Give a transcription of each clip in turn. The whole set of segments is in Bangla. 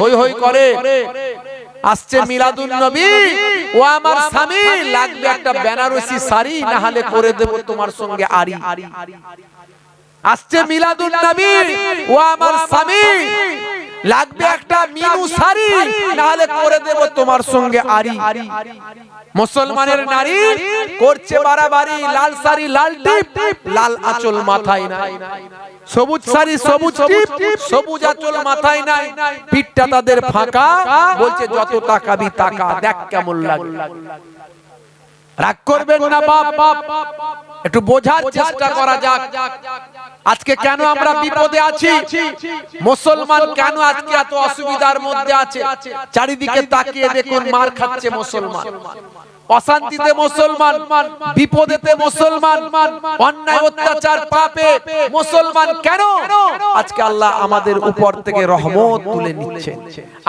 হই হই করে। আসছে মিলাদুন নবী। ও আমার স্বামী লাগবে একটা বেনারসি শাড়ি না হলে পরে দেব তোমার সঙ্গে আরি। আসছে মিলাদুন নবী। ও আমার স্বামী। লাগবে একটা মিনু শাড়ি। না হলে করে দেব তোমার সঙ্গে আরি। মুসলমানের নারী করছে বাড়াবাড়ি লাল শাড়ি লাল টিপ। লাল আঁচল মাথায় নাই। সবুজ শাড়ি সবুজ টিপ। সবুজ আঁচল মাথায় নাই। পিঠটা তাদের ফাঁকা। বলছে যত তাকাবি তাকা দেখ কেমন লাগে। রাগ করবেন না বাপ একটু বোঝার চেষ্টা করা যাক। আজকে কেন আমরা বিপদে আছি? মুসলমান কেন আজকে এত অসুবিধার মধ্যে আছে? চারিদিকে তাকিয়ে দেখুন মার খাচ্ছে মুসলমান। অশান্তিতে মুসলমান, বিপদেতে মুসলমান, অন্যায় অত্যাচার পাপে মুসলমান কেন? আজকে আল্লাহ আমাদের উপর থেকে রহমত তুলে নিচ্ছে।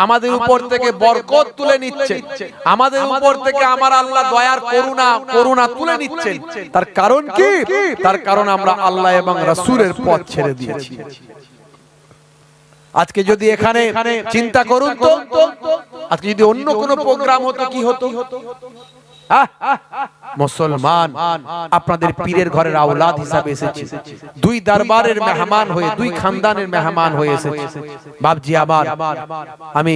আমাদের উপর থেকে বরকত তুলে নিচ্ছে। আমাদের উপর থেকে আমার আল্লাহ দয়ার করুণা করুণা তুলে নিচ্ছেন। তার কারণ কি? তার কারণ আমরা আল্লাহ এবং রাসূলের পথ ছেড়ে দিয়েছি। আজকে যদি এখানে চিন্তা করুন তো, আজকে যদি অন্য কোনো প্রোগ্রাম হতো, কি হতো? মুসলমান আপনাদের পীরের ঘরের আওলাদ হিসাবে এসেছি। দুই দরবারের মেহমান হয়ে দুই খানদানের মেহমান হয়ে এসেছি। বাবজি আমার আমি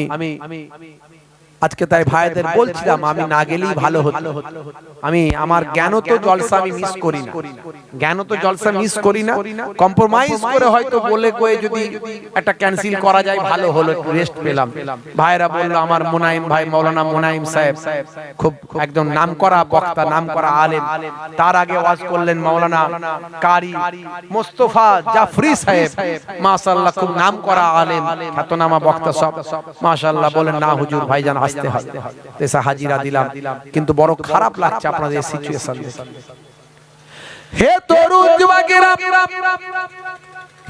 আজকে তাই ভাইদের বলছিলাম আমি না গেলেই ভালো হতো। আমি আমার জ্ঞান তো জলসা আমি মিস করি না। জ্ঞান তো জলসা মিস করি না। কম্প্রোমাইজ করে হয়তো বলে কয়ে যদি একটা ক্যান্সেল করা যায় ভালো হলো একটু রেস্ট পেলাম। ভাইরা বলল আমার মোনাইম ভাই মৌলানা মোনাইম সাহেব খুব একদম নাম করা বক্তা নাম করা আলেম। তার আগে ওয়াজ করলেন মৌলানা কারি মোস্তফা জাফরি সাহেব। মাশাআল্লাহ খুব নাম করা আলেম খ্যাতনামা বক্তা সব মাশাআল্লাহ বলেন না হুজুর ভাইজান আসতে হয়। এসে হাজিরা দিলাম। কিন্তু বড় খারাপ লাগছে আপনাদের সিচুয়েশন হে তরুণ যুবকেরা!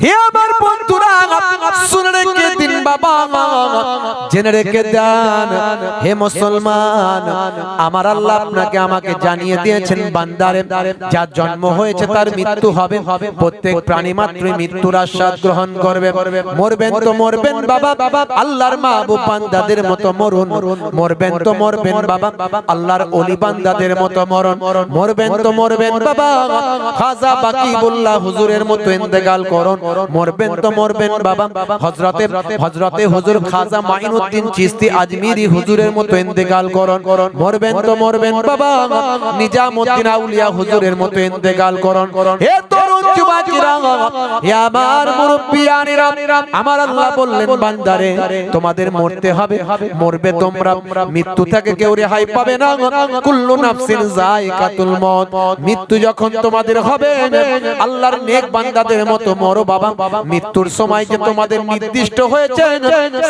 হে আমার বন্ধুরা, শুনে রেখে দিন বাবা। জেনে রেখে দেন, হে মুসলমান, আমার আল্লাহ আপনাকে আমাকে জানিয়ে দিয়েছেন বান্দারে, যার জন্ম হয়েছে তার মৃত্যু হবে। প্রত্যেক প্রাণী মাত্রই মৃত্যুর আস্বাদ গ্রহণ করবে। মরবেন তো মরবেন বাবা। আল্লাহর মাহবুব বান্দাদের মতো মরুন। মরবেন তো মরবেন বাবা। আল্লাহর অলি বান্দাদের মতো মরণ। মরবেন তো মরবেন বাবা। খাজা বাকিবুল্লাহ হুজুরের মতো ইন্তেকাল করুন। মরবেন তো মরবেন বাবা। হযরতে হযরতে হুজুর খাজা মাইনুদ্দিন চিশতি আজমিরি হুজুরের মতো ইন্তেকাল করুন। মরবেন তো মরবেন বাবা। নিজামউদ্দিন আউলিয়া হুজুরের মতো ইন্তেকাল করুন। হে তরুণ যুবকেরা হে আমার মুরব্বিয়ানেরা আমার আল্লাহ বললেন বান্দারে তোমাদের মরতে হবে। মরবে তোমরা। মৃত্যু থেকে কেউ রেহাই পাবে না। কুল্লু নাফসিন যায়কাতুল মউত মৃত্যু যখন তোমাদের হবে আল্লাহর নেক বান্দাদের মতো মরো বাবা, মৃত্যুর সময় যে তোমাদের নির্দিষ্ট হয়েছে,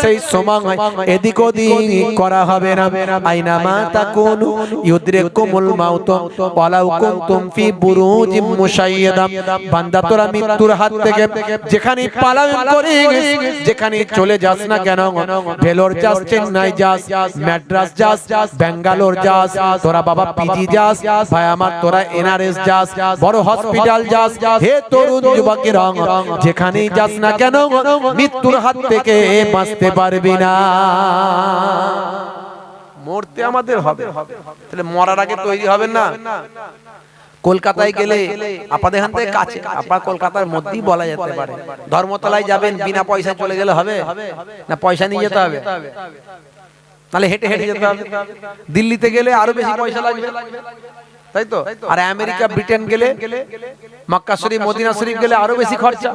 সেই সময় এদিক ওদিক করা হবে না। আইনা মা তাকুনু ইউদরিকুমুল মাউত, ওয়ালাউ কুনতুম ফি বুরুজিম মুশাইয়াদা বান্দা, তোরা মৃত্যুর হাত থেকে যেখানে পালায়ন করে যেখানে চলে যাস না কেন, ভেলোর যাস, চেন্নাই যাস, ম্যাড্রাস যাস, ব্যাঙ্গালোর যাস, তোরা বাবা পিজি যাস, ভাই আমার তোরা এনআরএস যাস, বড় হসপিটাল যাস, হে তরুণ যুবকেরা যেখানেই যাস না কেন মৃত্যুর হাত থেকে বাঁচতে পারবি না। মরতে আমাদের হবে। তাহলে মরার আগে তৈরি হবেন না? কলকাতায় গেলে আপনাদের এখান থেকে কাছে আপনার কলকাতার মধ্যেই বলা যেতে পারে। ধর্মতলায় যাবেন বিনা পয়সা চলে গেলে হবে। না পয়সা নিয়ে যেতে হবে। তাহলে হেঁটে হেঁটে যেতে হবে। দিল্লিতে গেলে আরও বেশি পয়সা লাগবে। তাই তো আর আমেরিকা ব্রিটেন গেলে মক্কা শরীফ মদিনা শরীফ গেলে আরও বেশি খরচা।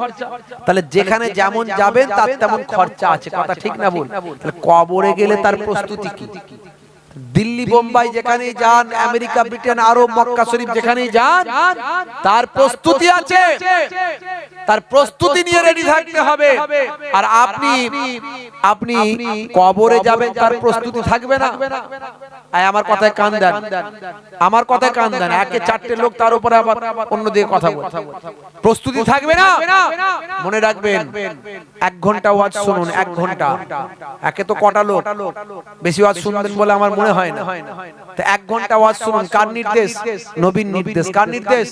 তাহলে যেখানে যেমন যাবেন তার তেমন খরচা আছে। কথা ঠিক না বল তাহলে কবরে গেলে তার প্রস্তুতি কি? দিল্লি বোম্বাই যেখানে যান আমেরিকা ব্রিটেন আরও মক্কা শরীফ যেখানে যান তার প্রস্তুতি আছে। তার প্রস্তুতি নিয়ে রেডি থাকতে হবে। আর আপনি আপনি কবরে যাবেন তার প্রস্তুতি থাকবে না। আয় আমার কথায় কান দেন। আমার কথায় কান দেন। একে চারটে লোক তার উপরে আবার অন্য দিকে কথা বলে প্রস্তুতি থাকবে না? মনে রাখবেন এক ঘণ্টা ওয়াজ শুনুন এক ঘণ্টা। একে তো কটা লোক। বেশি ওয়াজ শুনবেন বলে আমার মনে হয় না। তো এক ঘণ্টা ওয়াজ শুনুন কার নির্দেশ? নবীন নির্দেশ? কার নির্দেশ?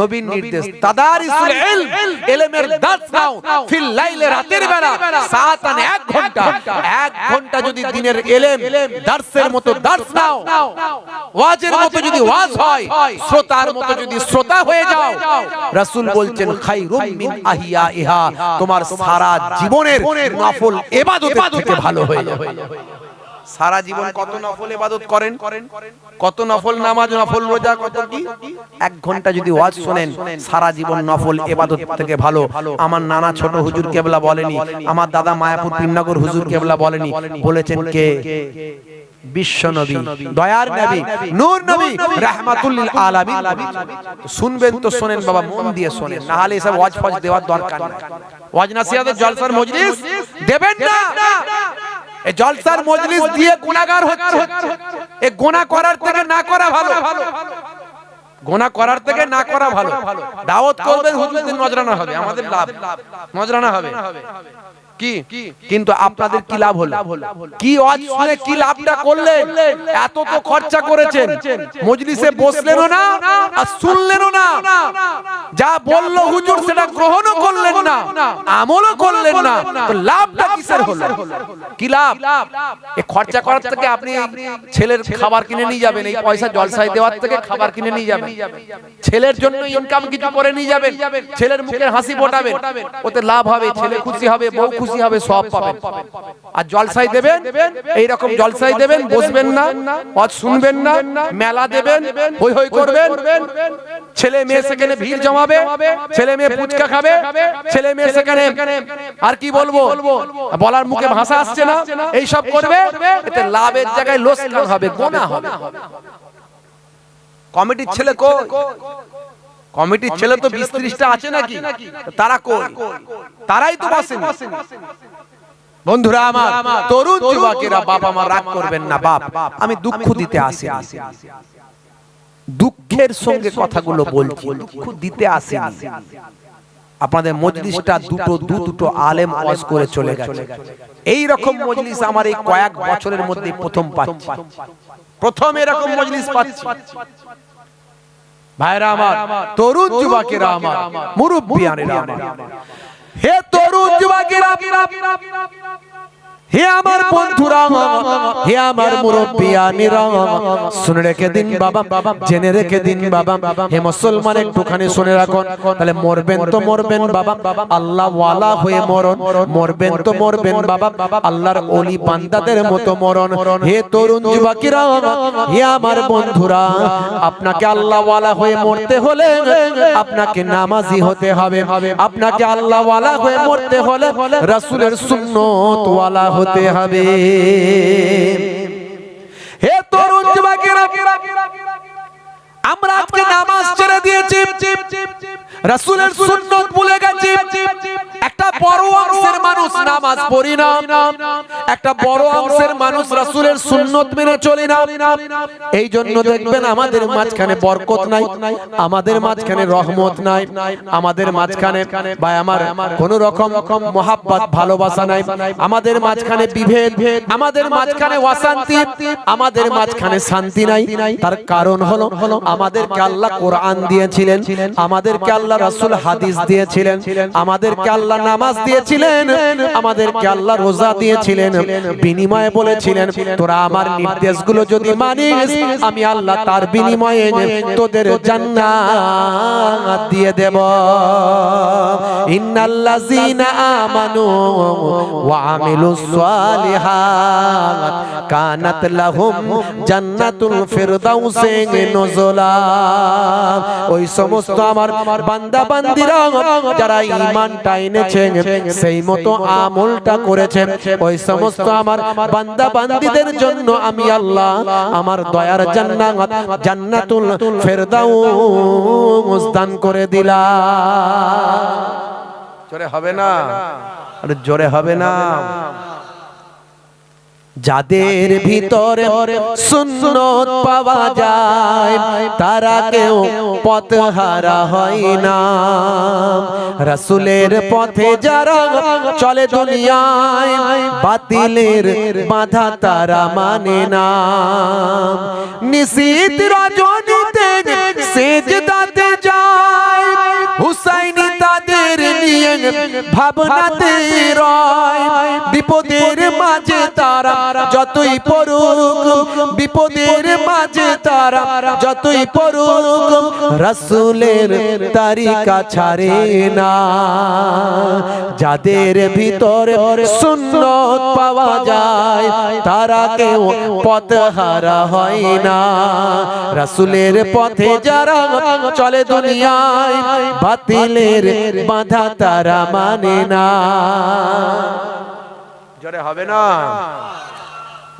নবীন নির্দেশ। তাদারিসুল ইলম। এলেমের দাস নাও ফিল লাইলে রাতের বেলা সাতান এক ঘণ্টা এক ঘণ্টা যদি দিনের এলেম দার্সের মতো দার্স নাও। ওয়াজের মতো যদি ওয়াজ হয় শ্রোতার মতো যদি শ্রোতা হয়ে যাও। রাসূল বলছেন খাইরুম মিন আহিয়া ইহা। তোমার সারা জীবনের নফল ইবাদতের থেকে ভালো হয়ে যাবে। সারা জীবন কত নফল ইবাদত করেন? কত নফল নামাজ, নফল রোজা, কত কি? এক ঘণ্টা যদি ওয়াজ শোনেন, সারা জীবন নফল ইবাদত থেকে ভালো। আমার নানা ছোট হুজুর কেবলা বলেনি, আমার দাদা মায়াপুর পিন্নগর হুজুর কেবলা বলেনি, বলেছেন কে? বিশ্ব নবী, দয়ার নবী, নূর নবী, রাহমাতুল লিল আলামিন। শুনবেন তো, শুনেন বাবা, মন দিয়ে শুনেন। না হলে এসব ওয়াজ ফাজ দেওয়ার দরকার নেই। ওয়াজ নাসিহাতের জলসার মজলিস দেবেন না। এই জলসার মজলিস দিয়ে গুণাগার হচ্ছে। এ গোনা করার থেকে না করা ভালো। গোনা করার থেকে না করা ভালো। দাওয়াত করবেন হুজুরদের নজরানা হবে। আমাদের লাভ। নজরানা হবে। কি? কিন্তু আপনাদের কি লাভ হলো? কি ওয়াজ শুনে কি লাভটা করলেন? এত তো খরচা করেছেন। মজলিসে বসলেনও না আর শুনলেনও না। যা বলল হুজুর সেটা গ্রহণও করলেন না আমলও করলেন না। তো লাভটা কিসের হলো? কি লাভ? এ খরচা করার থেকে আপনি ছেলের খাবার কিনে নিয়ে যাবেন এই পয়সা জলসায় দেওয়ার থেকে খাবার কিনে নিয়ে যাবেন। ছেলের জন্য ইনকাম কিছু করে নিয়ে যাবেন। ছেলের মুখের হাসি ফোটাবেন। ওতে লাভ হবে ছেলে খুশি হবে বউ খুশি হবে সব পাবেন। আর জলসাই দেবেন? এই রকম জলসাই দেবেন বসবেন না ওয়াজ শুনবেন না মেলা দেবেন হই হই করবেন। ছেলে মেয়ে সেখানে ভিড় জমাবে ছেলে মেয়ে ফুচকা খাবে ছেলে মেয়ে সেখানে আর কি বলব? বলার মুখে ভাষা আসছে না এই সব করবে এতে লাভের জায়গায় লোকসান হবে গোনা হবে। কমিটির ছেলে কো? কমিটির ছেলে তো বিশ ত্রিশটা আছে নাকি? তারা কই? তারাই তো বসেন। বন্ধুরা আমার তরুণ যুবকেরা বাপ আমার রাগ করবেন না বাপ। আমি দুঃখ দিতে আসি দুঃখের সঙ্গে কথাগুলো বলছি। দুঃখ দিতে আসি আপনাদের মজলিসটা দুটো দু দুটো আলেম ওয়াজ করে চলে গেছে। এই রকম মজলিস আমার এই কয়েক বছরের মধ্যে প্রথম পাচ্ছি। প্রথম এরকম মজলিস পাচ্ছি। ভাইরা আমার তরুণ যুবকেরা আমার মুরব্বিয়ানেরা আমার। হে তরুণ যুবকেরা হে আমার বন্ধুরা, হে আমার মুরব্বিয়ানেরা শুনে রেখে দিন বাবা, জেনে রেখে দিন বাবা। হে মুসলমান, একটুখানি শুনে রাখুন। তাহলে মরবেন তো মরবেন বাবা। আল্লাহ ওয়ালা হয়ে মরণ। মরবেন তো মরবেন বাবা। আল্লাহর ওলি বান্দাদের মতো মরণ। হে তরুণ যুবকেরা, হে আমার বন্ধুরা, আপনাকে আল্লাহ ওয়ালা হয়ে মরতে হলে আপনাকে নামাজি হতে হবে। আপনাকে আল্লাহ ওয়ালা হয়ে মরতে হলে রাসূলের সুন্নত ওয়ালা হতে হবে। হে তরুণ যুবকেরা আমরা আজকে নামাজ ছেড়ে দিয়েছি। রাসূলের সুন্নত ভুলে গেছি। একটা বড় অংশের মানুষ নামাজ পড়ি না। একটা বড় অংশের মানুষ রাসূলের সুন্নত মেনে চলি না। এই জন্য দেখবেন আমাদের মাঝখানে বরকত নাই, আমাদের মাঝখানে রহমত নাই, আমাদের মাঝখানে বা আমার কোন রকম মহাব্বত, ভালোবাসা নাই। আমাদের মাঝখানে বিভেদ, আমাদের মাঝখানে অশান্তি, আমাদের মাঝখানে শান্তি নাই। তার কারণ হলো, আমাদেরকে আল্লাহ কোরআন দিয়েছিলেন, আমাদেরকে আল্লাহ রাসূল হাদিস দিয়েছিলেন, আমাদেরকে আল্লাহ নামাজ দিয়েছিলেন, আমাদেরকে আল্লাহ রোজা দিয়েছিলেন, বিনিময়ে বলেছিলেন, তোরা আমার নির্দেশগুলো যদি মানিস, আমি আল্লাহ তার বিনিময়ে তোদের জান্নাত দিয়ে দেব। ইন্নাল্লাযীনা আমানু ওয়া আমিলুস সালিহাত কানাত লাহুম জান্নাতুল ফিরদাউসে নুজুলা। ওই সমস্ত আমার বান্দা বান্দিরা যারা ঈমানটা এনেছেন, সেই মতো আমলটা করেছে ওই সমস্ত আমার বান্দা বান্দিদের জন্য আমি আল্লাহ আমার দয়ার জান্নাত, জান্নাতুল ফেরদাউস দান করে দিলাম। জোরে হবে না? আরে জোরে হবে না? যাদের ভিতরে সুন্নত পাওয়া যায় তারা কেউ পথ হারা হয় না। রাসুলের পথে যারা চলে দুনিয়ায় বাতিলের বাধা তারা মানে না। নিশীত রজনীতে সেজদাতে যায়। ভাবনাতে রয়। বিপদের মাঝে তারা যতই পড়ুক, বিপদের মাঝে তারা যতই পড়ুক, রাসূলের তারিকা ছাড়ে না। যাদের ভিতর সুন্নত পাওয়া যায়, তারা কেউ পথহারা হয় না। রাসূলের পথে যারা চলে দুনিয়ায়, বাতিলের বাধা তারা মানে না। জোরে হবে না।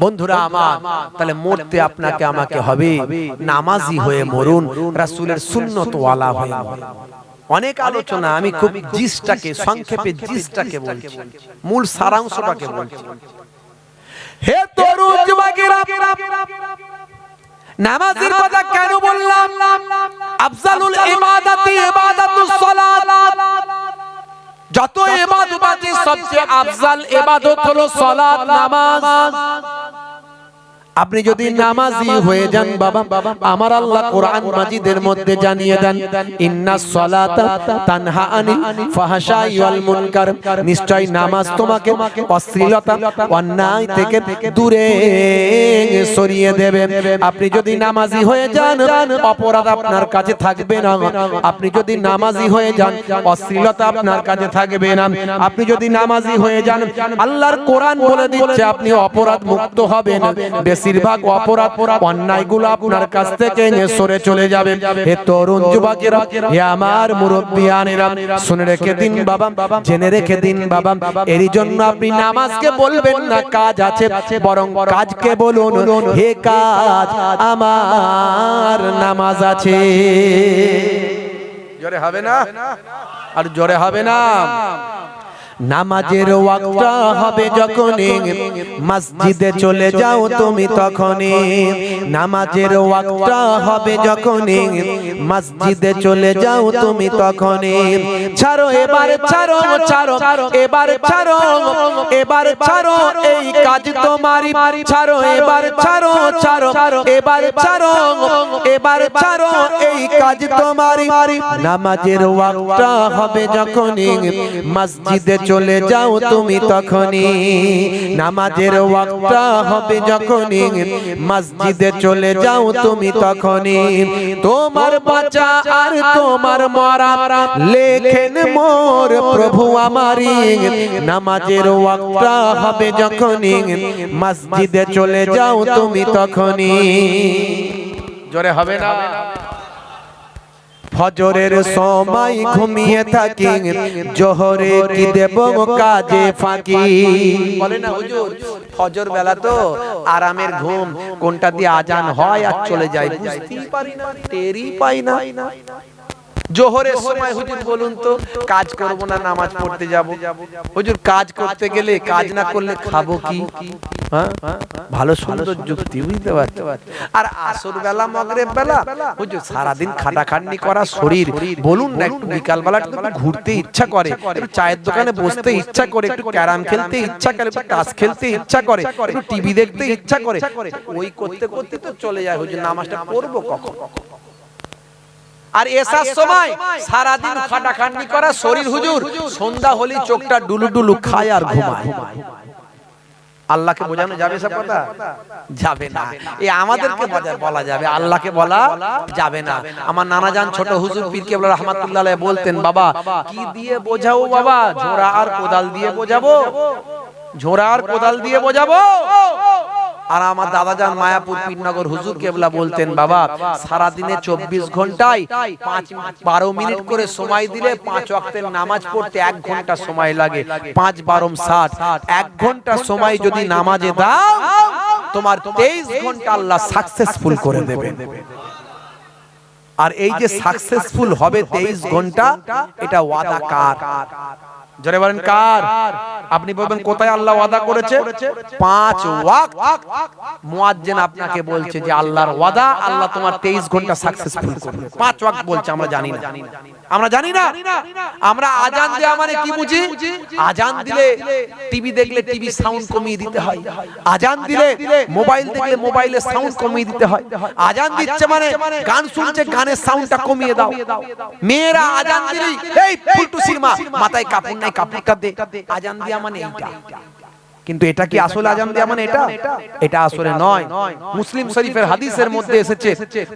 বন্ধুরা আমার তাহলে মরতে আপনাকে আমাকে হবে। নামাজি হয়ে মরুন রাসূলের সুন্নত ওয়ালা হয়ে অনেক আলোচনা আমি খুব জিসটাকে সংক্ষেপে জিসটাকে বলছি। মূল সারাংশটাকে বলছি। হে তরুণ যুবকেরা নামাজের কথা কেন বললাম? আফজালুল ইবাদাতি ইবাদাতুস সালাত। যত এবাদত আছে সবচেয়ে আফজাল এবাদত হলো সালাত নামাজ। আপনি যদি নামাজি হয়ে যান বাবা আমার আল্লাহ কোরআন মাজিদের মধ্যে জানিয়ে দেন ইন্নাস সালাতা তানহা আনিল ফাহশাই ওয়াল মুনকার। নিশ্চয় নামাজ তোমাকে অশ্লীলতা অন্যায় থেকে দূরে সরিয়ে দেবে আপনি যদি নামাজি হয়ে যান অপরাধ আপনার কাছে থাকবে না। আপনি যদি নামাজি হয়ে যান অশ্লীলতা আপনার কাছে থাকবে না। আপনি যদি নামাজি হয়ে যান আল্লাহর কোরআন বলে দিচ্ছে আপনি অপরাধ মুক্ত হবেন বেশিরভাগ অপরাধ অন্যায়গুলো আপনার কাছ থেকে সরে চলে যাবে। হে তরুণ যুবকেরা হে আমার মুরব্বিয়ানেরা শুনে রেখে দিন বাবা জেনে রেখে দিন বাবা। এরই জন্য আপনি নামাজকে বলবেন না কাজ আছে বরং কাজকে বলুন হে কাজ আমার নামাজ আছে। জোরে হবে না? আর জোরে হবে না? নামাজের ওয়াক্তটা হবে যখনই মসজিদে চলে যাও তুমি তখনই। নামাজের ওয়াক্তটা হবে যখনই মসজিদে চলে যাও তুমি তখনই। ছাড়ো, এবার ছাড়ো ছাড়ো, এবার ছাড়ো এবার ছাড়ো এই কাজ তোমারই ছাড়ো, এবার ছাড়ো ছাড়ো, এবার ছাড়ো এবার ছাড়ো এই কাজ তোমারই নামাজের ওয়াক্তটা হবে যখনই মসজিদে চলে যাও তুমি তখনই। নামাজের ওয়াক্তটা হবে যখনই। মসজিদে চলে যাও তুমি তখনই। তোমার বাঁচা আর তোমার মরা। লেখেন মোর প্রভু আমারি নামাজের ওয়াক্তটা হবে যখনই। মসজিদে চলে যাও তুমি তখনই। জোরে হবে না? ফজরের সময় ঘুমিয়ে থাকি জোহরে কি দেব কাজে ফাঁকি? বলে না হুজুর ফজর বেলা তো আরামের ঘুম কোনটা দিয়ে আজান হয় আর চলে যায় বুঝতেই পারি না টেরই পাই না। জোহরের সময় হুজুর বলুন তো, কাজ করব না, নামাজ পড়তে যাব? হুজুর কাজ করতে গেলে কাজ না করলে খাব কি? হ্যাঁ? ভালো সুন্দর যুক্তি, বুঝতে পারছ আর আসর বেলা, মগরেব বেলা, হুজুর সারাদিন খাটাখাটনি করা শরীর। বলুন না, একটু বিকাল বেলা একটু ঘুরতে ইচ্ছা করে, একটু চায়ের দোকানে বসতে ইচ্ছা করে, একটু ক্যারাম খেলতে ইচ্ছা করে, একটু তাস খেলতে ইচ্ছা করে, একটু টিভি দেখতে ইচ্ছা করে। ওই করতে করতে তো চলে যায়, হুজুর, নামাজটা পড়ব কখন? আর এসার সময় সারাদিন খাটাখাটনি করা শরীর হুজুর। সন্ধ্যা হলে চোখটা ডুলু ডুলু খায় আর ঘুমায়। আল্লাহকে বোঝানো যাবে সব কথা? যাবে না। এই আমাদেরকে বলা যাবে আল্লাহকে বলা যাবে না। আমার নানা জান ছোট হুজুর পীর কেবলা রহমাতুল্লাহ বলতেন বাবা কি দিয়ে বোঝাবো বাবা? ঝোড়া আর কোদাল দিয়ে বোঝাবো? ঝোড়া আর কোদাল দিয়ে বোঝাবো? আর আমার দাদা যান মায়াপুর পীরনগর হুজুর কেবলা বলতেন, বাবা সারা দিনে চব্বিশ ঘন্টায় পাঁচ, বারো মিনিট করে সময় দিলে পাঁচ ওয়াক্তের নামাজ পড়তে এক ঘণ্টা সময় লাগে। পাঁচ বারম ষাট। এক ঘণ্টা সময় যদি নামাজে দাও, তোমার তেইশ ঘণ্টা আল্লাহ সাকসেসফুল করে দেবে আর এই যে সাকসেসফুল হবে তেইশ ঘণ্টা, এটা ওয়াদা কার? জোরে বলেন কার? আপনি বলবেন কোথায় আল্লাহ ওয়াদা করেছে? পাঁচ ওয়াক্ত। মুয়াজ্জিন আপনাকে বলছে যে আল্লাহর ওয়াদা আল্লাহ তোমার 23 ঘণ্টা সাকসেসফুল করবে। পাঁচ ওয়াক্ত বলছে আমরা জানি না। আমরা জানি না। আমরা আজান দেওয়া মানে কি বুঝি? আজান দিলে টিভি দেখলে টিভি সাউন্ড কমিয়ে দিতে হয়। আজান দিলে মোবাইল দেখলে মোবাইলের সাউন্ড কমিয়ে দিতে হয়। আজান দিচ্ছে মানে গান শুনছে গানের সাউন্ডটা কমিয়ে দাও। মেয়েরা আজান দিলেই এই ফুলটু সিনেমা মাথায় কাপড় নাই কাপড়টা দে আজান দেওয়া মানে এইটা। কিন্তু এটা কি আসলে আজান দেওয়া মানে এটা? এটা? আসলে নয়। মুসলিম শরীফের হাদিসের মধ্যে এসেছে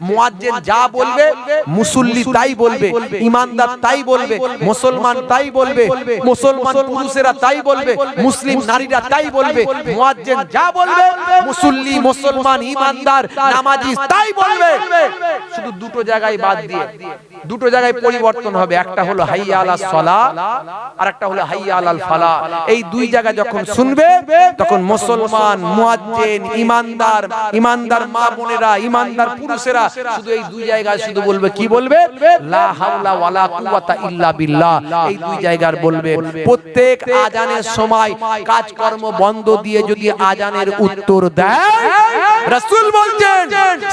মুয়াজ্জিন যা বলবে মুসল্লি তাই বলবে ইমানদার তাই বলবে মুসলমান তাই বলবে মুসলমান পুরুষেরা তাই বলবে মুসলিম নারীরা তাই বলবে মুয়াজ্জিন যা বলবে মুসল্লি মুসলমান ইমানদার নামাজি তাই বলবে। শুধু দুটো জায়গায় বাদ দিয়ে দুটো জায়গায় পরিবর্তন হবে, একটা হলো হাইয়া আলাস সালা আর একটা হলো হাইয়া আলাল ফালা। এই দুই জায়গা যখন শুনবে, তখন মুসলমান, মুয়াজ্জিন, ইমানদার ইমানদার মা বোনেরা, ইমানদার পুরুষেরা শুধু এই দুই জায়গায় শুধু বলবে, কি বলবে? লা হাওলা ওয়ালা কুওয়াতা ইল্লা বিল্লাহ। এই দুই জায়গার বলবে, প্রত্যেক আজানের সময় কাজকর্ম বন্ধ দিয়ে যদি আজানের উত্তর দেয়, রাসূল বলছেন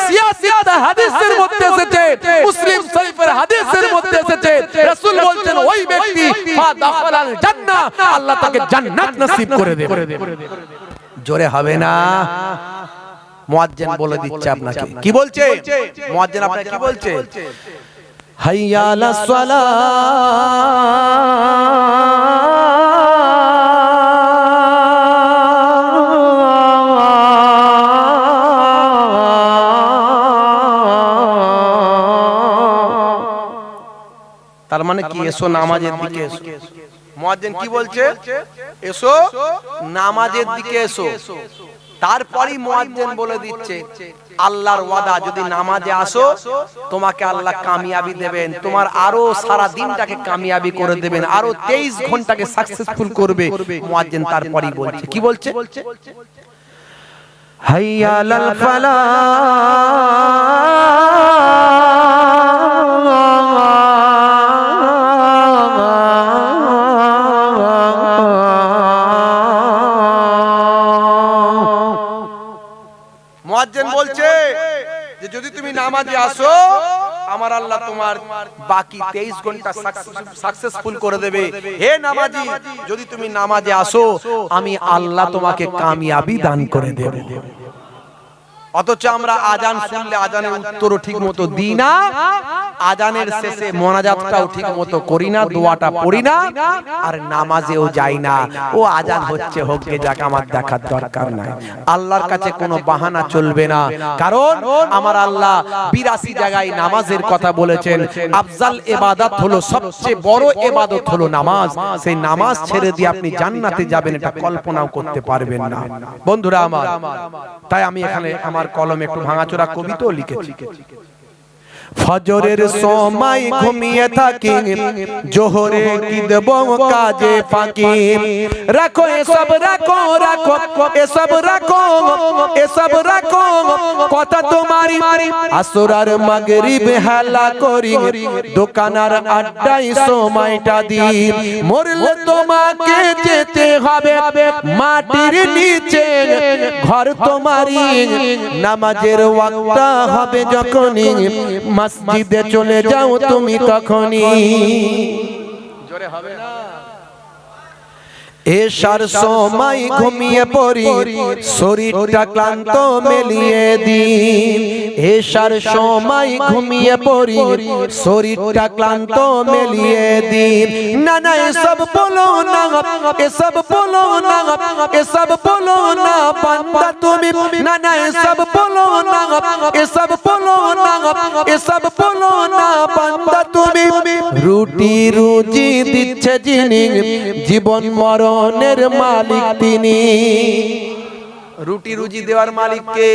সিয়াসিত হাদিসের মধ্যে এসেছে, মুসলিম শরীফের হাদিসের মধ্যে এসেছে রাসূল বলছেন ওই ব্যক্তি ফা দাখালাল জান্নাহ আল্লাহ তাকে জান্নাত নসিব করে দেবে। জোরে হবে না। মুয়াজ্জিন বলে দিচ্ছে আপনাকে। কি বলছে? মুয়াজ্জিন আপনাকে কি বলছে? হাইয়া আলাস তার মানে কি? এসো নামাজের দিকে এসো। মুয়াজ্জিন কি বলছে? এসো নামাজের দিকে এসো। তারপরই মুয়াজ্জিন বলে দিচ্ছে আল্লাহর ওয়াদা যদি নামাজে আসো তোমাকে আল্লাহ কামিয়াবি দেবেন। তোমার আরও সারা দিনটাকে কামিয়াবি করে দেবেন। আরও 23 ঘন্টাকে সাকসেসফুল করবে। মুয়াজ্জিন তারপরই বলছে। কি বলছে? হাইয়া আলাল মুয়াজ্জিন বলছে যে যদি তুমি নামাজে আসো আমার আল্লাহ তোমার বাকি 23 ঘণ্টা সাকসেসফুল করে দেবে। হে নামাজি যদি তুমি নামাজে আসো আমি আল্লাহ তোমাকে কামিয়াবি দান করে দেব। অথচ আমরা আজান শুনলে আজানের উত্তর ঠিক মতো দিই না আজানের শেষে মোনাজাতটাও ঠিক মতো করি না দোয়াটা পড়ি না আর নামাজেও যাই না। ও আজান হচ্ছে হোক গে যাক আমার দেখার দরকার নাই। আল্লাহর কাছে কোনো বাহানা চলবে না। কারণ আমার আল্লাহ বিরাশি জায়গায় নামাজের কথা বলেছেন আফজাল এবাদত হলো সবচেয়ে বড় এবাদত হলো নামাজ। সেই নামাজ ছেড়ে দিয়ে আপনি জান্নাতে যাবেন এটা কল্পনাও করতে পারবেন না। বন্ধুরা আমার তাই আমি এখানে আমার কলমে একটু ভাঙাচোরা কবিতাও লিখেছি। ফজরের সময় ঘুমিয়ে থাকি জোহরে কি দেব কাজে ফাঁকি? রাখো এসব রাখো রাখো এসব রাখো এসব রাখো কথা তোমারি আসরার মাগরিব হেলা করি দোকানার আড্ডাই সময়টা দি মরলে তোমাকে যেতে হবে মাটির নিচে। ঘর তোমারি নামাজের ওয়াক্তা হবে যখনই। মসজিদে চলে যাও তুমি তখনই। জোরে হবে না। এসার সময় ঘুমিয়ে পড়ি শরীরটা ক্লান্ত মেলিয়ে দিন। এসার সময় ঘুমিয়ে পড়ি শরীরটা ক্লান্ত মেলিয়ে দিন। না না এসব বলো না এসব বলো না এসব বলো না বান্দা তুমি। না না এসব বলো না এসব বলো না। এসব বলো না বান্দা তুমি। রুটি রুজি দিচ্ছে যিনি, জীবন মরণের মালিক তিনি। রুটি রুজি দেওয়ার মালিককে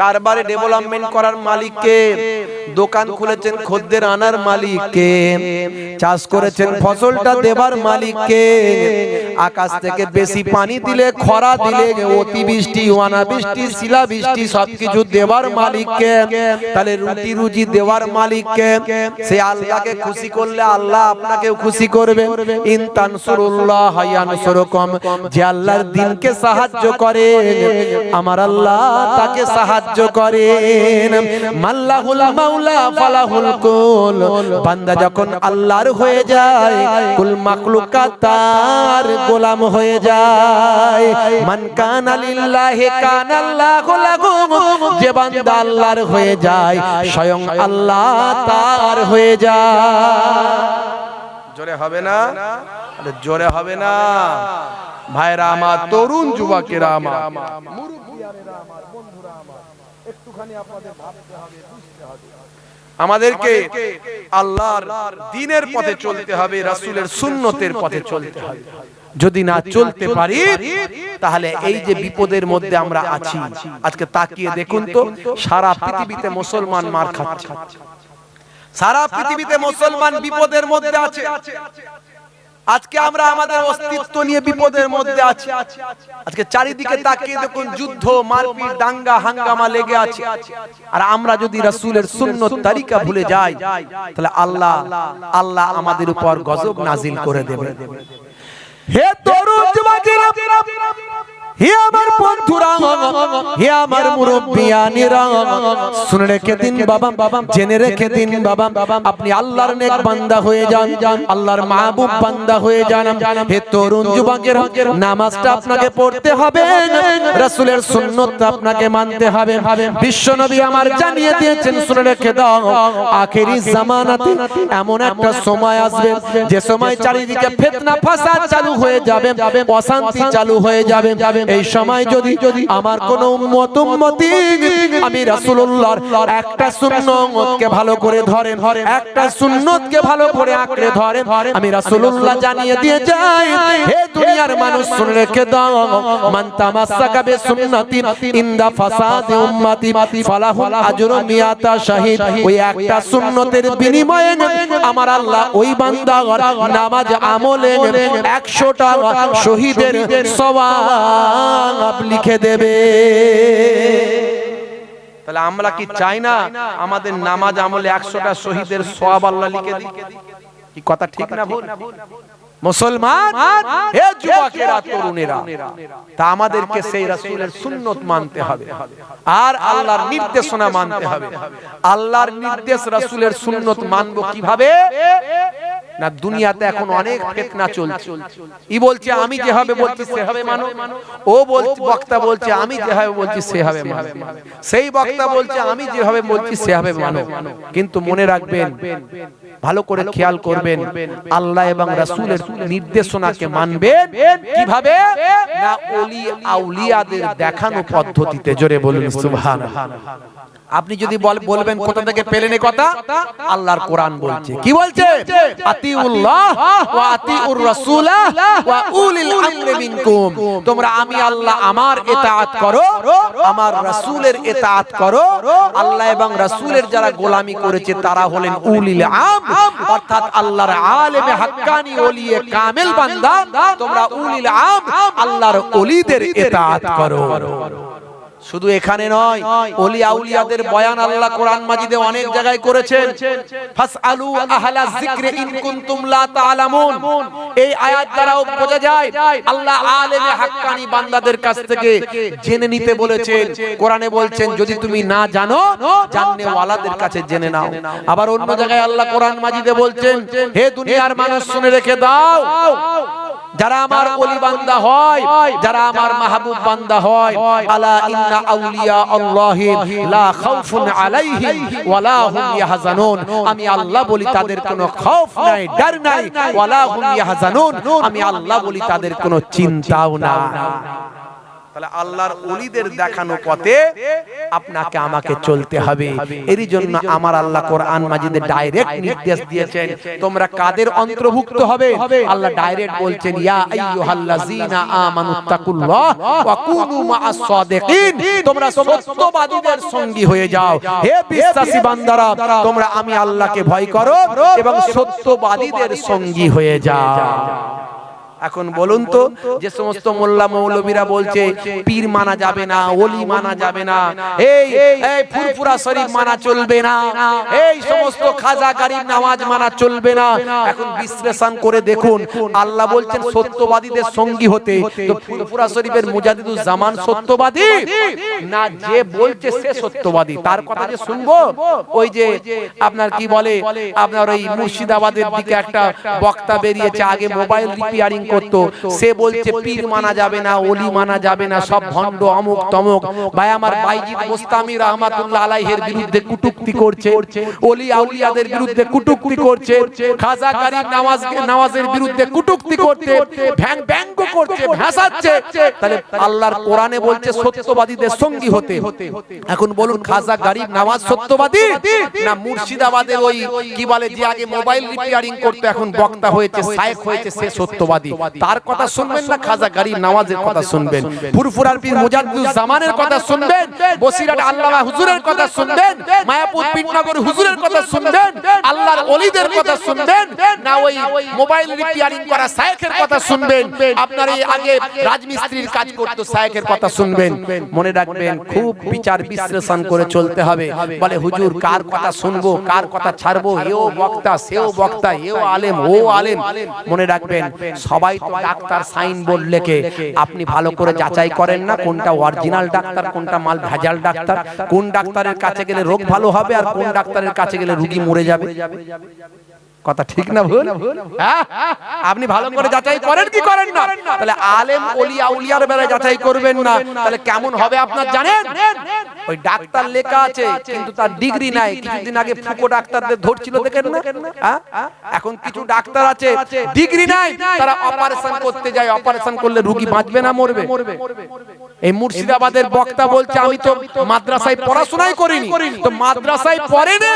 কারবারে ডেভেলপমেন্ট করার মালিককে, দোকান খুলেছেন খদ্দের আনার মালিককে, চাষ করেছেন ফসলটা দেবার মালিককে, আকাশ থেকে বেশি পানি দিলে, খরা দিলে, অতিবৃষ্টি, অনাবৃষ্টি, শিলাবৃষ্টি সবকিছু দেওয়ার মালিককে, তাহলে রুটি রুজি দেওয়ার মালিককে, সে আল্লাহকে খুশি করলে আল্লাহ আপনাকেও খুশি করবে। ইনতানসুরুল্লাহ হায়ানসুরকম যে আল্লাহর দিনকে সাহায্য করে, আমার আল্লাহ তাকে সাহায্য করেন। মাল্লাহুল মাওলা, ফালাহুল কুল। বান্দা যখন আল্লাহর হয়ে যায়, কুল মাখলুকাত তার গোলাম হয়ে যায়। মান কানা লিল্লাহি কানা আল্লাহু লাহু। যে বান্দা আল্লাহর হয়ে যায়, স্বয়ং আল্লাহ তার হয়ে যায়। জোরে হবে না? জোরে হবে না। ভাইরা, আমার তরুণ যুবকেরা, আমার মুরব্বিয়ানেরা আমার বন্ধুরা আমার একটুখানি আপনাদের ভাবতে হবে বুঝতে হবে। আমাদেরকে আল্লাহর দিনের পথে চলতে হবে রাসূলের সুন্নতের পথে চলতে হবে। যদি না চলতে পারি তাহলে এই যে বিপদের মধ্যে আমরা আছি আজকে তাকিয়ে দেখুন তো সারা পৃথিবীতে মুসলমান মার খাচ্ছে। সারা পৃথিবীতে মুসলমান বিপদের মধ্যে আছে। আজকে আমরা আমাদের অস্তিত্ব নিয়ে বিপদের মধ্যে আছি। আজকে চারিদিকে তাকিয়ে দেখুন যুদ্ধ, মারপিট, দাঙ্গা, হাঙ্গামা লেগে আছে। আর আমরা যদি রাসূলের সুন্নত তারিকা ভুলে যাই, তাহলে আল্লাহ আল্লাহ আমাদের উপর গজব নাজিল করে দেবে। হে তরুণ যুবকেরা হে আমার বন্ধুরা, হে আমার মুরব্বিয়ানিরা শুনে রেখে দিন বাবা বাবা জেনে রেখে দিন বাবা, আপনি আল্লাহর নেক বান্দা হয়ে যান, আল্লাহর মাহবুব বান্দা হয়ে যান। হে তরুণ যুবকেরা, নামাজটা আপনাকে পড়তে হবে, রাসূলের সুন্নাত আপনাকে মানতে হবে। বিশ্বনবী আমার জানিয়ে দিয়েছেন, শুনে রেখে দাও, আখেরি জামানাতে এমন একটা সময় আসবে, যে সময় চারিদিকে ফিতনা, ফাসাদ চালু হয়ে যাবে, অশান্তি চালু হয়ে যাবে। এই সময় যদি যদি আমার কোন উম্মত উম্মতি আমি রাসূলুল্লাহর একটা সুন্নতকে ভালো করে ধরেন একটা সুন্নতকে ভালো করে আঁকড়ে ধরেন আমি রাসূলুল্লাহ জানিয়ে দিয়ে যাই হে দুনিয়ার মানুষ শুনে রেখে দাও মান তামাসসাকা বে সুন্নতি ইনদা ফাসাদি উম্মতি ফালাহুল আজরু মিয়াতা শাহিদ ওই একটা সুন্নতের বিনিময়ে আমার আল্লাহ ওই বান্দার নামাজ আমলে 100টা শহীদের সওয়াব লিখে দেবে। তাহলে আমরা কি চাই না আমাদের নামাজ আমলে 100টা শহীদের সব আল্লাহ লিখে দিই কি কথা ঠিক না ভুল? মুসলমান হে যুবকেরা তরুণেরা তা আমাদেরকে সেই রাসূলের সুন্নত মানতে হবে। আর আল্লাহর নির্দেশনা মানতে হবে। আল্লাহর নির্দেশ রাসূলের সুন্নত মানবো কীভাবে? না দুনিয়াতে এখন অনেক ফিতনা চলছে। ই বলছে আমি যেভাবে বলছি সেভাবে মানো। ও বলছে বক্তা বলছে আমি যেভাবে বলছি সেভাবে মানো। সেই বক্তা বলছে আমি যেভাবে বলছি সেভাবে মানো। কিন্তু মনে রাখবেন ভালো করে খেয়াল করবেন আল্লাহ এবং রাসূলের নির্দেশনাকে মানবেন কীভাবে? না ওলি আউলিয়াদের দেখানো পদ্ধতিতে। জোরে বলুন সুবহানাল্লাহ। আপনি যদি বল- বলবেন কোথা থেকে পেলেন কথা? আল্লাহর কোরআন বলছে। কি বলছে? আতিউল্লাহ ওয়া আতিউর রাসূলা ওয়া উলিল আমরি মিনকুম। তোমরা আমি আল্লাহ আমার ইতাআত করো আমার রাসূলের ইতাআত করো। আল্লাহ এবং রাসূলের যারা গোলামি করেছে তারা হলেন উলিল আম অর্থাৎ আল্লাহর আলেমে হাক্কানি ওলিয়ে কামেল বান্দা। তোমরা উলিল আম আল্লাহর ওলিদের ইতাআত করো। শুধু এখানে নয় ওলি আউলিয়াদের বয়ান আল্লাহ কোরআন মাজিদে অনেক জায়গায় করেছেন। ফাসআলু আহলা যিকরি ইন কুনতুম লা তাআলামুন। এই আয়াত দ্বারাও বোঝা যায়, আল্লাহ আলেমে হাক্কানি বান্দাদের কাছ থেকে জেনে নিতে বলেছেন। কোরআনে বলছেন, যদি তুমি না জানো জাননে ওয়ালাদের কাছে জেনে নাও। আবার অন্য জায়গায় আল্লাহ কোরআন মাজিদে বলছেন, হে দুনিয়ার মানুষ, শুনে রেখে দাও। যারা আমার ওলি বান্দা হয় যারা আমার মাহবুব বান্দা হয় আলা ইন্না আউলিয়া আল্লাহি লা খাউফুন আলাইহিম ওয়ালা হুম ইয়াহজানুন। আমি আল্লাহ বলি তাদের কোনো খৌফ নাই ডর নাই ওয়ালা হুম ইয়াহজানুন। আমি আল্লাহ বলি তাদের কোনো চিন্তাও না। তাহলে আল্লাহর ওলিদের দেখানো পথে আপনাকে আমাকে চলতে হবে। এরই জন্য আমার আল্লাহ কোরআন মাজিদে ডাইরেক্ট নির্দেশ দিয়েছেন। তোমরা কাদের অন্তর্ভুক্ত হবে? আল্লাহ ডাইরেক্ট বলছেন ইয়া আইয়ুহাল্লাযীনা আমানুত্তাকুল্লাহ ওয়া কুনু মাআস সাদিকিন। তোমরা সত্যবাদীদের সঙ্গী হয়ে যাও। হে বিশ্বাসী বান্দারা তোমরা আমি আল্লাহকে ভয় করো এবং সত্যবাদীদের সঙ্গী হয়ে যাও। এখন বলুন তো যে সমস্ত মোল্লা মৌলবীরা বলছে পীর মানা যাবে না ওলি মানা যাবে না এই এই ফুরফুরা শরীফ মানা চলবে না এই সমস্ত খাজা গারিব নামাজ মানা চলবে না। এখন বিশ্লেষণ করে দেখুন আল্লাহ বলছেন সত্যবাদীদের সঙ্গী হতে তো ফুরফুরা শরীফের মুজাদিদুল জামান সত্যবাদী। না যে বলছে সে সত্যবাদী। তার কথা যে শুনব? ওই যে আপনার কি বলে আপনার ওই মুর্শিদাবাদের দিকে একটা বক্তা বেরিয়েছে আগে মোবাইল রিপেয়ারিং করতো, সে বলছে, পীর মানা যাবে না, ওলি মানা যাবে না, সব ভণ্ড, অমুক, তমুক। ভাই, আমার বাইজিদ মোস্তামি রহমাতুল্লাহ আলাইহের বিরুদ্ধে কুটুক্তি করছে, ওলি আউলিয়াদের বিরুদ্ধে কুটুক্তি করছে, খাজা কারিম নামাজ নামাজের বিরুদ্ধে কুটুক্তি করতে ভ্যাং ব্যঙ্গ করছে, ভাসাচ্ছে। তাহলে আল্লাহর কোরআনে বলছে, সত্যবাদীদের সঙ্গী হতে। এখন বলুন, খাজা গরিব নামাজ সত্যবাদী না মুর্শিদাবাদের ওই, কি বলে, যে আগে মোবাইল রিপেয়ারিং করতে, এখন বক্তা হয়েছে, শায়েখ হয়েছে, সে সত্যবাদী? তার কথা শুনবেন না খাজা গরিব নামাজের কথা শুনবেন। ফুরফুরার পীর মুজাদ্দুল জামানের কথা শুনবেন। বসিরহাট আল্লামা হুজুরের কথা শুনবেন। মায়াপুর পিটনগর হুজুরের কথা শুনবেন। আল্লাহর ওলিদের কথা শুনবেন। না ওই মোবাইল রিপেয়ারিং করা শায়েখের কথা শুনবেন। আপনার এই আগে রাজমিস্ত্রির কাজ করতো শায়েখের কথা শুনবেন। মনে রাখবেন খুব বিচার বিশ্লেষণ করে চলতে হবে। বলে হুজুর কার কথা শুনব? কার কথা ছাড়বো? এও বক্তা সেও বক্তা এও আলেম ও আলেম। মনে রাখবেন সবাই তো ডাক্তার সাইন বোর্ড লেখে আপনি ভালো করে যাচাই করেন না কোনটা অরিজিনাল ডাক্তার কোনটা মাল ভেজাল ডাক্তার কোন ডাক্তারের কাছে গেলে রোগ ভালো হবে আর কোন ডাক্তারের কাছে গেলে রুগী মরে যাবে? কথা ঠিক না ভুল? হ্যাঁ? আপনি ভালো করে যাচাই করেন কি করেন না? তাহলে আলেম ওলি আউলিয়ার বেলায় যাচাই করবেন না। তাহলে কেমন হবে আপনার জানেন? ওই ডাক্তার লেখা আছে কিন্তু তার ডিগ্রি নাই। কিছুদিন আগে ফুকো ডাক্তারদের ধরছিল দেখেন না? হ্যাঁ? এখন কিছু ডাক্তার আছে ডিগ্রি নাই। তারা অপারেশন করতে যায় অপারেশন করলে রোগী বাঁচবে না মরবে। এই মুর্শিদাবাদের বক্তা বলছে আমি তো মাদ্রাসায় পড়াশোনাই করিনি। তো মাদ্রাসায় পড়েনি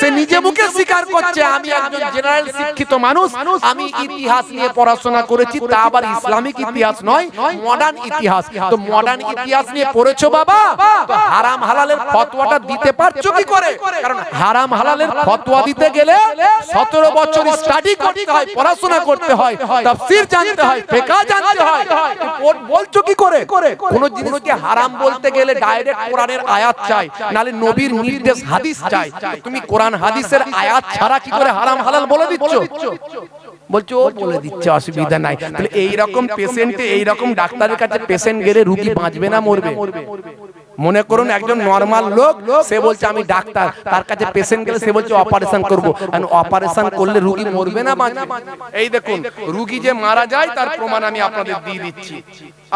সে নিজে মুখে স্বীকার করছে আমি একজন জেনারেল শিক্ষিত মানুষ আমি ইতিহাস নিয়ে পড়াশোনা করেছি তা আবার ইসলামিক ইতিহাস নয় মডার্ন ইতিহাস। তো মডার্ন ইতিহাস নিয়ে পড়েছো বাবা? তো হারাম হালালের ফতোয়াটা দিতে পারছ কি করে? কারণ হারাম হালালের ফতোয়া দিতে গেলে 17 বছর স্টাডি করতে হয় পড়াশোনা করতে হয় তাফসীর জানতে হয় ফিকহ জানতে হয় বলছো কি করে? কোন জিনিসকে হারাম বলতে গেলে ডাইরেক্ট কোরআনের আয়াত চাই নালে নবীর নির্দেশ হাদিস চাই তুমি কোরআন হাদিসের আয়াত ছাড়া কি করে হারাম হালাল বলে দিচ্ছ? বলছো ও বলে দিচ্ছে অসুবিধা নাই। তাহলে এই রকম পেশেন্টে এই রকম ডাক্তারের কাছে পেশেন্ট গেলে রুগী বাঁচবে না মরবে? মনে করুন একজন নরমাল লোক সে বলছে আমি ডাক্তার। তার কাছে পেশেন্ট গেলে সে বলছে অপারেশন করব। অপারেশন করলে রুগী মরবে না বাঁচবে এই দেখুন রুগী যে মারা যায় তার প্রমাণ আমি আপনাদের দিয়ে দিচ্ছি।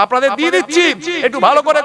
আপনাদের দিয়ে দিচ্ছি। একটু ভালো করে